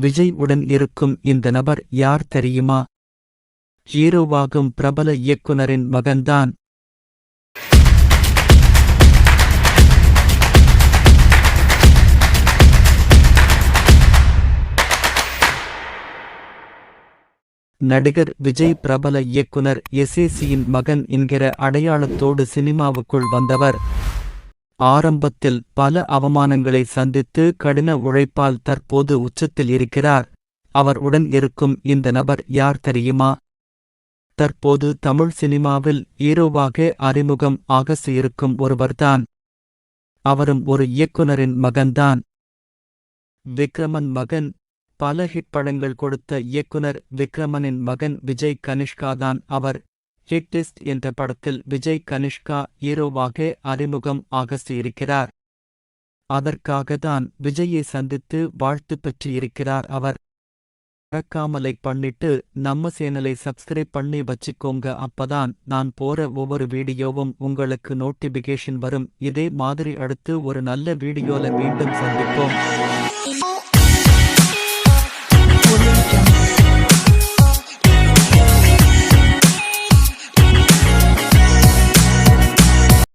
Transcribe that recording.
விஜய் உடன் இருக்கும் இந்த நபர் யார் தெரியுமா? ஹீரோவாகும் பிரபல இயக்குனரின் மகன்தான். நடிகர் விஜய் பிரபல இயக்குனர் எஸ்ஏசியின் மகன் என்கிற அடையாளத்தோடு சினிமாவுக்குள் வந்தவர். ஆரம்பத்தில் பல அவமானங்களை சந்தித்து கடின உழைப்பால் தற்போது உச்சத்தில் இருக்கிறார். அவர் உடன் இருக்கும் இந்த நபர் யார் தெரியுமா? தற்போது தமிழ் சினிமாவில் ஹீரோவாக அறிமுகம் ஆகச இருக்கும் ஒருவர்தான். அவரும் ஒரு இயக்குனரின் மகன்தான். விக்ரமன் மகன். பல ஹிட் படங்கள் கொடுத்த இயக்குனர் விக்ரமனின் மகன் விஜய் கனிஷ்காதான். அவர் ஹிட்டிஸ்ட் என்ற படத்தில் விஜய் கனிஷ்கா ஹீரோவாக அறிமுகம் ஆகசியிருக்கிறார் அதற்காகத்தான் விஜயை சந்தித்து வாழ்த்து பெற்றிருக்கிறார் அவர். மறக்காமலை பண்ணிட்டு நம்ம சேனலை சப்ஸ்கிரைப் பண்ணி வச்சுக்கோங்க. அப்பதான் நான் போற ஒவ்வொரு வீடியோவும் உங்களுக்கு நோட்டிபிகேஷன் வரும். இதே மாதிரி அடுத்து ஒரு நல்ல வீடியோல மீண்டும் சந்திப்போம்.